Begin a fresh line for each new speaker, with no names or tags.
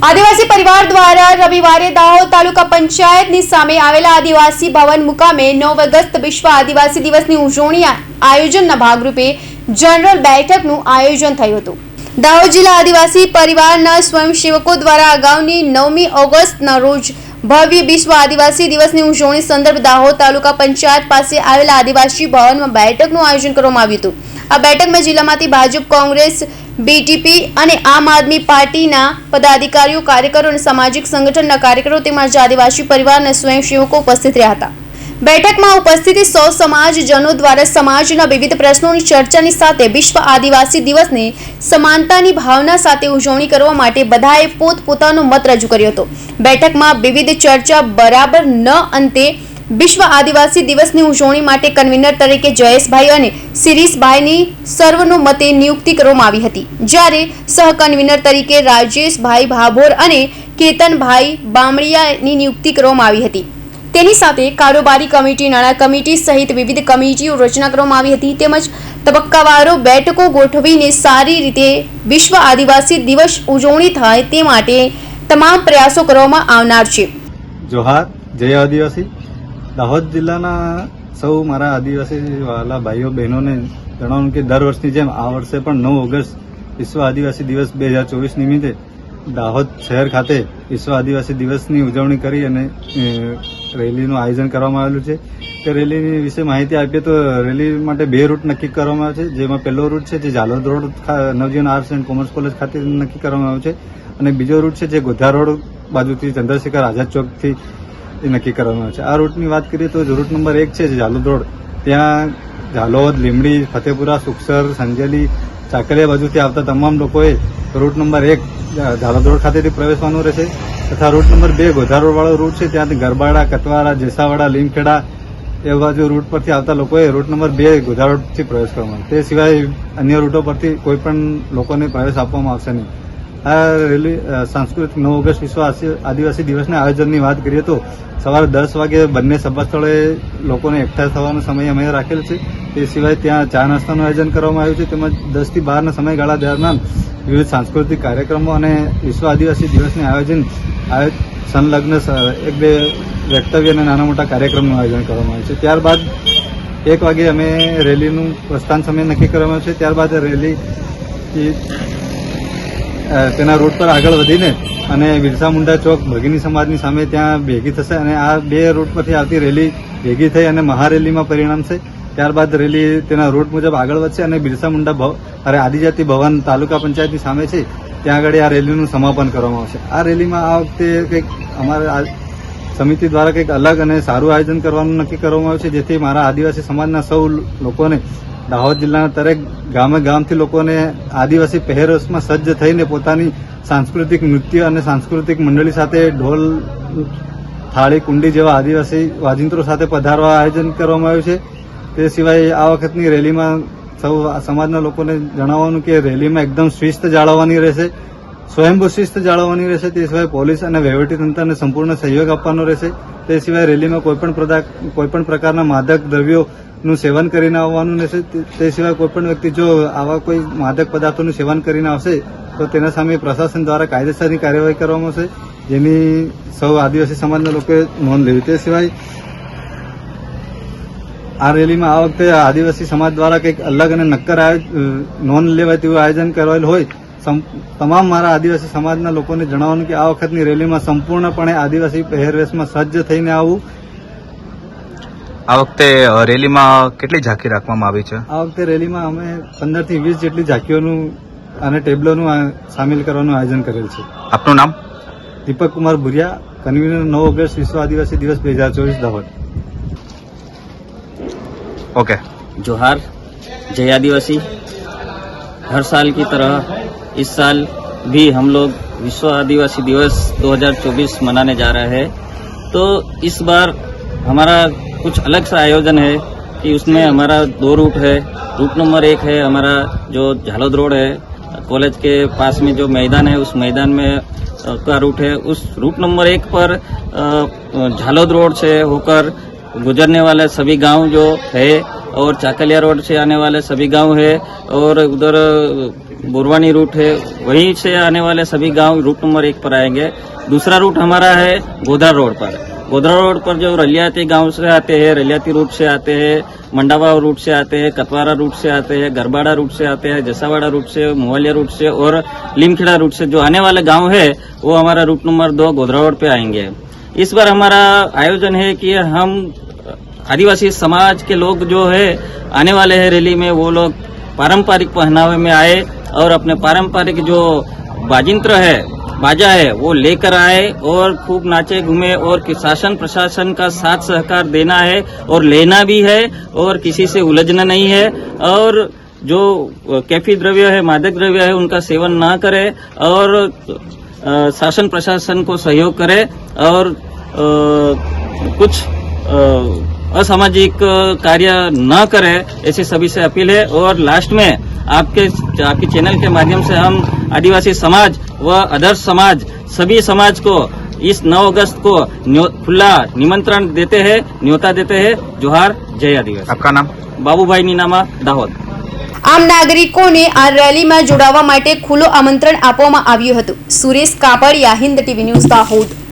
આદિવાસી પરિવાર દ્વારા રવિવારે દાહોદ તાલુકા પંચાયતની સામે આવેલા આદિવાસી ભવન મુકામે નવ ઓગસ્ટ વિશ્વ આદિવાસી દિવસની ઉજવણી આયોજનના ભાગરૂપે જનરલ બેઠકનું આયોજન થયું હતું. દાહોદ જિલ્લા આદિવાસી પરિવારના સ્વયંસેવકો દ્વારા અગાઉની નવમી ઓગસ્ટના રોજ ભવ્ય વિશ્વ આદિવાસી દિવસની ઉજવણી સંદર્ભ દાહોદ તાલુકા પંચાયત પાસે આવેલા આદિવાસી ભવનમાં બેઠકનું આયોજન કરવામાં આવ્યું હતું. આ બેઠકમાં જિલ્લામાંથી ભાજપ, કોંગ્રેસ બીટીપી અને આમ આદમી પાર્ટીના પદાધિકારીઓ, કાર્યકરો અને સામાજિક સંગઠનના કાર્યકરો તેમજ આદિવાસી પરિવારના સ્વયંસેવકો ઉપસ્થિત રહ્યા હતા. બેઠકમાં ઉપસ્થિત સૌ સમાજજનો દ્વારા સમાજના વિવિધ પ્રશ્નોની ચર્ચાની સાથે વિશ્વ આદિવાસી દિવસને સમાનતાની ભાવના સાથે ઉજવણી કરવા માટે બધાએ પોતપોતાનો મત રજૂ કર્યો હતો. બેઠકમાં વિવિધ ચર્ચા બરાબર ન અંતે વિશ્વ આદિવાસી દિવસની ઉજવણી માટે કન્વીનર તરીકે જયેશભાઈ અને શિરીષભાઈની સર્વનુમતે નિયુક્તિ કરવામાં આવી હતી. જ્યારે સહ કન્વીનર તરીકે રાજેશભાઈ ભાભોર અને કેતનભાઈ બામણિયાની નિયુક્તિ કરવામાં આવી હતી. તેની સાથે કારોબારી કમિટી, નાણાં કમિટી સહિત વિવિધ કમિટીઓ રચના કરવામાં આવી હતી. તેમજ તબક્કાવારો બેઠકો ગોઠવીને સારી રીતે વિશ્વ આદિવાસી દિવસ ઉજવણી થાય તે માટે તમામ પ્રયાસો કરવામાં આવનાર છે.
જોહાર, જય આદિવાસી. દાહોદ જિલ્લાના સૌ મારા આદિવાસી વાલા ભાઈઓ, બહેનોને જણાવું કે દર વર્ષની જેમ આ વર્ષે પણ નવ ઓગસ્ટ વિશ્વ આદિવાસી દિવસ બે હજાર ચોવીસ નિમિત્તે દાહોદ શહેર ખાતે વિશ્વ આદિવાસી દિવસની ઉજવણી કરી અને રેલીનું આયોજન કરવામાં આવેલું છે. તે રેલીની વિશે માહિતી આપીએ તો રેલી માટે બે રૂટ નક્કી કરવામાં આવે છે. જેમાં પહેલો રૂટ છે જે Jhalod road Navjivan arts and commerce college ખાતે નક્કી કરવામાં આવ્યો છે. અને બીજો રૂટ છે જે ગોધા રોડ બાજુથી ચંદ્રશેખર આઝાદ ચોકથી નક્કી કરવામાં આવે છે. આ રૂટની વાત કરીએ તો રૂટ નંબર એક છે જે ઝાલોદ રોડ. ત્યાં ઝાલોદ લીમડી ફતેપુરા, સુખસર, સંજેલી ચાકલિયા બાજુથી આવતા તમામ લોકોએ રૂટ નંબર એક રોડ ખાતેથી પ્રવેશવાનું રહેશે તથા રૂટ નંબર બે ગોધરા રોડ રૂટ છે. ત્યાંથી ગરબાડા, કતવારા, જેસાવાડા, લીમખેડા એ બાજુ રૂટ પરથી આવતા લોકોએ રૂટ નંબર બે ગોધારોડથી પ્રવેશ કરવાનો. તે સિવાય અન્ય રૂટો પરથી કોઈ પણ લોકોને પ્રવેશ આપવામાં આવશે નહીં. આ રેલી સાંસ્કૃતિક નવ ઓગસ્ટ વિશ્વ આદિવાસી દિવસના આયોજનની વાત કરીએ તો સવારે દસ વાગે બંને સભા સ્થળે લોકોને એકઠા થવાનો સમય અમે રાખેલ છે. તે સિવાય ત્યાં ચા નાસ્તાનું આયોજન કરવામાં આવ્યું છે. તેમજ દસથી બારના સમયગાળા દરમિયાન વિવિધ સાંસ્કૃતિક કાર્યક્રમો અને વિશ્વ આદિવાસી દિવસને આયોજન આયો- સંલગ્ન એક બે વક્તવ્ય અને નાના મોટા કાર્યક્રમનું આયોજન કરવામાં આવ્યું છે. ત્યારબાદ એક વાગે અમે રેલીનું પ્રસ્થાન સમય નક્કી કરવામાં આવ્યું છે. ત્યારબાદ રેલી તેના રૂટ પર આગળ વધીને અને બિરસા મુંડા ચોક ભગીની સમાજની સામે ત્યાં ભેગી થશે અને આ બે રોડ પરથી આવતી રેલી ભેગી થઈ અને મહારેલીમાં પરિણમશે ત્યારબાદ રેલી તેના રૂટ મુજબ આગળ વધશે અને બિરસા મુંડા ભવ અરે આદિજાતિ ભવન તાલુકા પંચાયતની સામે છે. ત્યાં આગળ આ રેલીનું સમાપન કરવામાં આવશે. આ રેલીમાં આ વખતે કંઈક અમારે સમિતિ દ્વારા કંઈક અલગ અને સારું આયોજન કરવાનું નક્કી કરવામાં આવ્યું છે, જેથી મારા આદિવાસી સમાજના સૌ લોકોને દાહોદ જિલ્લાના દરેક ગામે ગામથી લોકોને આદિવાસી પહેરવેશમાં સજ્જ થઈને પોતાની સાંસ્કૃતિક નૃત્ય અને સાંસ્કૃતિક મંડળી સાથે ઢોલ, થાળી, કુંડી જેવા આદિવાસી વાજિંત્રો સાથે પધારવા આયોજન કરવામાં આવ્યું છે. તે સિવાય આ વખતની રેલીમાં સૌ સમાજના લોકોને જણાવવાનું કે રેલીમાં એકદમ શિસ્ત જાળવવાની રહેશે. સ્વયંભૂ શિસ્ત જાળવવાની રહેશે. તે સિવાય પોલીસ અને વહીવટીતંત્રને સંપૂર્ણ સહયોગ આપવાનો રહેશે. તે સિવાય રેલીમાં કોઈપણ કોઈપણ પ્રકારના માદક દ્રવ્યોનું સેવન કરીને આવવાનું રહેશે તે- સિવાય કોઈપણ વ્યક્તિ જો આવા કોઈ માદક પદાર્થોનું સેવન કરીને આવશે, તો તેના સામે પ્રશાસન દ્વારા કાયદેસરની કાર્યવાહી કરવામાં આવશે. જેની સૌ આદિવાસી સમાજના લોકોએ નોંધ લેવી તે સિવાય આ રેલીમાં આ વખતે આદિવાસી સમાજ દ્વારા કંઈક અલગ અને નક્કર નોંધ લેવાય તેવું આયોજન કરાયેલ હોય તમામ મારા આદિવાસી સમાજના લોકોને જણાવવાનું કે આ વખતની રેલીમાં સંપૂર્ણપણે આદિવાસી પહેરવેશમાં સજ્જ થઈને આવવું
આ વખતે અ, રેલીમાં કેટલી ઝાંખી રાખવામાં આવી છે
આ વખતે રેલીમાં અમે પંદર થી વીસ જેટલી ઝાંકીઓનું અને ટેબલોનું આ સામેલ કરવાનું આયોજન કરેલ છે
આપનું નામ
દીપક કુમાર ભુરિયા કન્વીનર નવ ઓગસ્ટ વિશ્વ આદિવાસી દિવસ બે હજાર ચોવીસ દાહોદ
ओके
जोहार जय आदिवासी हर साल की तरह इस साल भी हम लोग विश्व आदिवासी दिवस 2024 मनाने जा रहे हैं तो इस बार हमारा कुछ अलग सा आयोजन है कि उसमें हमारा दो रूट है। रूट नंबर एक है हमारा जो झालोद रोड है। कॉलेज के पास में जो मैदान है, उस मैदान में का रूट है। उस रूट नंबर एक पर झालोद रोड से होकर गुजरने वाले सभी गाँव जो है और चाकलिया रोड से आने वाले सभी गाँव है और उधर बुरवानी रूट है, वहीं से आने वाले सभी गाँव रूट नंबर एक पर आएँगे। दूसरा रूट हमारा है गोधरा रोड पर। गोधरा रोड पर जो रलियाती गाँव से आते हैं, रलियाती रूट से आते हैं, मंडावा रूट से आते हैं, कतवारा रूट से आते हैं, गरबाड़ा रूट से आते हैं, जसावाड़ा रूट से मोहलिया रूट से और लिमखेड़ा रूट से जो आने वाले गाँव है, वो हमारा रूट नंबर दो गोधरा रोड पे आएँगे। इस बार हमारा आयोजन है कि हम आदिवासी समाज के लोग जो है, आने वाले हैं रैली में, वो लोग पारंपरिक पहनावे में आए और अपने पारंपरिक जो बाजिंत्र है बाजा है वो लेकर आए और खूब नाचे घूमे और शासन प्रशासन का साथ सहकार देना है और लेना भी है और किसी से उलझना नहीं है और जो कैफी द्रव्य है मादक द्रव्य है उनका सेवन ना करे और शासन प्रशासन को सहयोग करे और अ, कुछ असामाजिक कार्य न करें ऐसी सभी से अपील है और लास्ट में आपके आपके चैनल के माध्यम से हम आदिवासी समाज व अदर समाज सभी समाज को इस 9 अगस्त को न्यो- खुला निमंत्रण देते हैं न्योता देते हैं जोहार जय आदिवासी
आपका नाम
बाबूभाई નીનામા દાહોદ
આમ નાગરિકોને આ રેલીમાં જોડાવા માટે ખુલ્લું આમંત્રણ આપવામાં આવ્યું હતું સુરેશ કાપડિયા હિન્દ ટીવી ન્યૂઝ દાહોદ